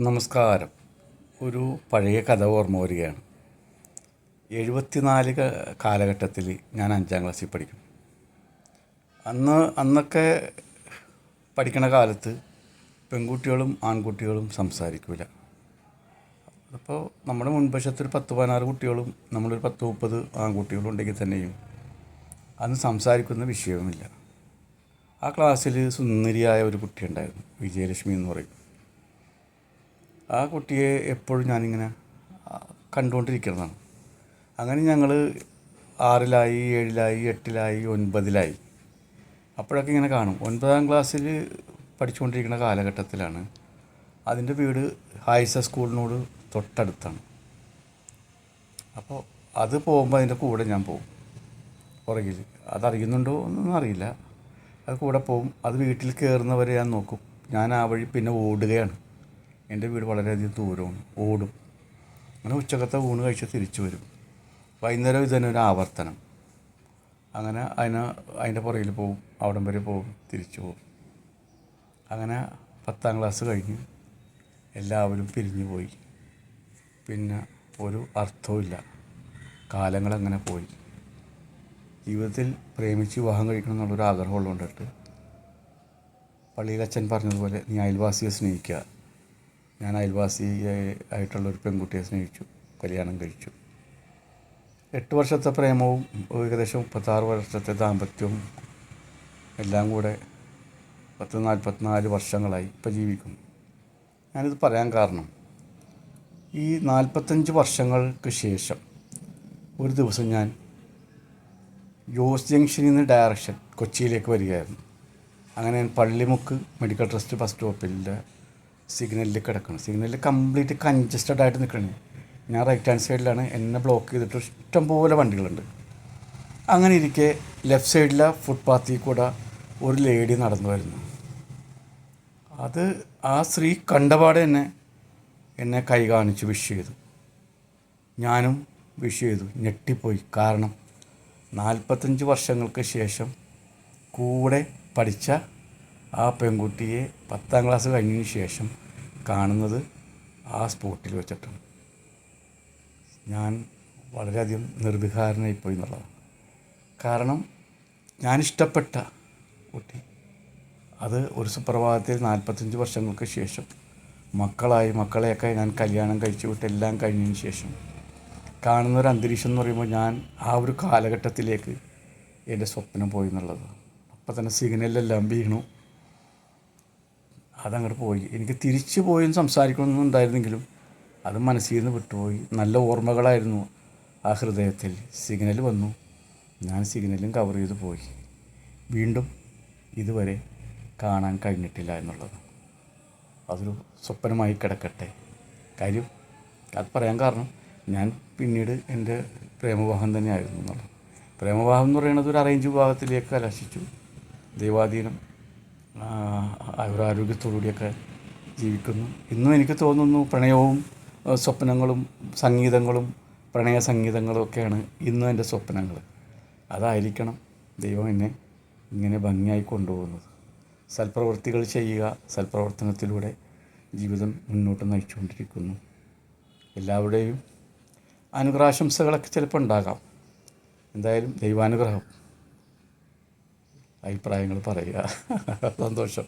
നമസ്കാരം. ഒരു പഴയ കഥ ഓർമ്മ വരികയാണ്. എഴുപത്തിനാല് കാലഘട്ടത്തിൽ ഞാൻ അഞ്ചാം ക്ലാസ്സിൽ പഠിക്കും അന്ന് അന്നൊക്കെ പഠിക്കണ കാലത്ത് പെൺകുട്ടികളും ആൺകുട്ടികളും സംസാരിക്കില്ല അപ്പോൾ നമ്മുടെ മുൻവശത്തൊരു പത്ത് പതിനാറ് കുട്ടികളും നമ്മളൊരു പത്ത് മുപ്പത് ആൺകുട്ടികളും ഉണ്ടെങ്കിൽ തന്നെയും അന്ന് സംസാരിക്കുന്ന വിഷയവുമില്ല. ആ ക്ലാസ്സിൽ സുന്ദരിയായ ഒരു കുട്ടിയുണ്ടായിരുന്നു വിജയലക്ഷ്മി എന്ന് പറയും. ആ കുട്ടിയെ എപ്പോഴും ഞാനിങ്ങനെ കണ്ടുകൊണ്ടിരിക്കുന്നതാണ്. അങ്ങനെ ഞങ്ങൾ ആറിലായി ഏഴിലായി എട്ടിലായി ഒൻപതിലായി. അപ്പോഴൊക്കെ ഇങ്ങനെ കാണും. ഒൻപതാം ക്ലാസ്സിൽ പഠിച്ചുകൊണ്ടിരിക്കുന്ന കാലഘട്ടത്തിലാണ് അതിന്റെ വീട് ഹൈസ സ്കൂളിനോട് തൊട്ടടുത്താണ്. അപ്പോൾ അത് പോകുമ്പോൾ അതിന്റെ കൂടെ ഞാൻ പോകും പുറകിൽ അതറിയുന്നുണ്ടോ എന്നൊന്നും അറിയില്ല. അത് കൂടെ പോകും. അത് വീട്ടിൽ കയറുന്നവരെ ഞാൻ നോക്കും. ഞാൻ ആ വഴി പിന്നെ ഓടുകയാണ്. എന്റെ വീട് വളരെയധികം ദൂരമാണ് ഓടും. അങ്ങനെ ഉച്ചക്കത്തെ ഊണ് കഴിച്ച് തിരിച്ചു വരും. വൈകുന്നേരം ഇത് തന്നെ ഒരു ആവർത്തനം. അങ്ങനെ അതിന് അതിന്റെ പുറകിൽ പോവും അവിടം വരെ പോവും തിരിച്ചു പോകും അങ്ങനെ പത്താം ക്ലാസ് കഴിഞ്ഞ് എല്ലാവരും പിരിഞ്ഞു പോയി. പിന്നെ ഒരു അർത്ഥവുമില്ല കാലങ്ങളങ്ങനെ പോയി. ജീവിതത്തിൽ പ്രേമിച്ച് വിവാഹം കഴിക്കണം എന്നുള്ളൊരു ആഗ്രഹമുള്ളതുകൊണ്ടിട്ട് പള്ളിയിലച്ഛൻ പറഞ്ഞതുപോലെ നീ അയൽവാസിയെ സ്നേഹിക്കുക. ഞാൻ അയൽവാസി ആയിട്ടുള്ള ഒരു പെൺകുട്ടിയെ സ്നേഹിച്ചു കല്യാണം കഴിച്ചു. എട്ട് വർഷത്തെ പ്രേമവും ഏകദേശം മുപ്പത്താറ് വർഷത്തെ ദാമ്പത്യവും എല്ലാം കൂടെ പത്ത് നാൽപ്പത്തിനാല് വർഷങ്ങളായി ഇപ്പം ജീവിക്കുന്നു. ഞാനിത് പറയാൻ കാരണം ഈ നാൽപ്പത്തഞ്ച് വർഷങ്ങൾക്ക് ശേഷം ഒരു ദിവസം ഞാൻ ജോസ് ജംഗ്ഷനിൽ നിന്ന് ഡയറക്ഷൻ കൊച്ചിയിലേക്ക് വരികയായിരുന്നു. അങ്ങനെ ഞാൻ പള്ളിമുക്ക് മെഡിക്കൽ ട്രസ്റ്റ് ബസ് സ്റ്റോപ്പിന്റെ സിഗ്നലിൽ കിടക്കണം. സിഗ്നലിൽ കംപ്ലീറ്റ് കൺജസ്റ്റഡ് ആയിട്ട് നിൽക്കണേ ഞാൻ റൈറ്റ് ഹാൻഡ് സൈഡിലാണ് എന്നെ ബ്ലോക്ക് ചെയ്തിട്ട് ഇഷ്ടംപോലെ വണ്ടികളുണ്ട്. അങ്ങനെ ഇരിക്കെ ലെഫ്റ്റ് സൈഡിലെ ഫുട്പാത്തിൽ കൂടെ ഒരു ലേഡി നടന്നു വരുന്നു. അത് ആ സ്ത്രീ കണ്ടപാടെ തന്നെ എന്നെ കൈ കാണിച്ച് വിഷ് ചെയ്തു. ഞാനും വിഷ് ചെയ്തു. ഞെട്ടിപ്പോയി. കാരണം നാൽപ്പത്തഞ്ച് വർഷങ്ങൾക്ക് ശേഷം കൂടെ പഠിച്ച ആ പെൺകുട്ടിയെ പത്താം ക്ലാസ് കഴിഞ്ഞതിന് ശേഷം കാണുന്നത് ആ സ്പോട്ടിൽ വെച്ചിട്ടാണ്. ഞാൻ വളരെയധികം നിർവികാരനായിപ്പോയി എന്നുള്ളതാണ്. കാരണം ഞാൻ ഇഷ്ടപ്പെട്ട കുട്ടി. അത് ഒരു സുപ്രഭാതത്തിൽ നാൽപ്പത്തഞ്ച് വർഷങ്ങൾക്ക് ശേഷം മക്കളായി മക്കളെയൊക്കെ ഞാൻ കല്യാണം കഴിച്ചു വിട്ട് എല്ലാം കഴിഞ്ഞതിന് ശേഷം കാണുന്ന ഒരു അന്തരീക്ഷം എന്ന് പറയുമ്പോൾ ഞാൻ ആ ഒരു കാലഘട്ടത്തിലേക്ക് എന്റെ സ്വപ്നം പോയി എന്നുള്ളത് അപ്പം തന്നെ സിഗ്നലെല്ലാം വീണു. അതങ്ങോട്ട് പോയി. എനിക്ക് തിരിച്ചു പോയി സംസാരിക്കണമെന്നുണ്ടായിരുന്നെങ്കിലും അത് മനസ്സിൽ നിന്ന് വിട്ടുപോയി. നല്ല ഓർമ്മകളായിരുന്നു ആ ഹൃദയത്തിൽ. സിഗ്നൽ വന്നു. ഞാൻ സിഗ്നലും കവർ ചെയ്ത് പോയി. വീണ്ടും ഇതുവരെ കാണാൻ കഴിഞ്ഞിട്ടില്ല എന്നുള്ളത്. അതൊരു സ്വപ്നമായി കിടക്കട്ടെ. കാര്യം അത് പറയാൻ കാരണം ഞാൻ പിന്നീട് എന്റെ പ്രേമവിവാഹം തന്നെയായിരുന്നു എന്നുള്ളത്. പ്രേമവാഹം എന്ന് പറയുന്നത് ഒരു അറേഞ്ച് വിവാഹത്തിലേക്ക് കലാശിച്ചു. ദൈവാധീനം ആയുരാരോഗ്യത്തോടുകൂടിയൊക്കെ ജീവിക്കുന്നു. ഇന്നും എനിക്ക് തോന്നുന്നു പ്രണയവും സ്വപ്നങ്ങളും സംഗീതങ്ങളും പ്രണയ സംഗീതങ്ങളും ഒക്കെയാണ് ഇന്നും എന്റെ സ്വപ്നങ്ങൾ. അതായിരിക്കണം ദൈവം എന്നെ ഇങ്ങനെ ഭംഗിയായി കൊണ്ടുപോകുന്നത്. സൽപ്രവൃത്തികൾ ചെയ്യുക സൽപ്രവർത്തനത്തിലൂടെ ജീവിതം മുന്നോട്ട് നയിച്ചുകൊണ്ടിരിക്കുന്നു. എല്ലാവരുടെയും അനുഗ്രഹാശംസകളൊക്കെ ചിലപ്പോൾ ഉണ്ടാകാം. എന്തായാലും ദൈവാനുഗ്രഹം. അഭിപ്രായങ്ങൾ പറയുക. സന്തോഷം.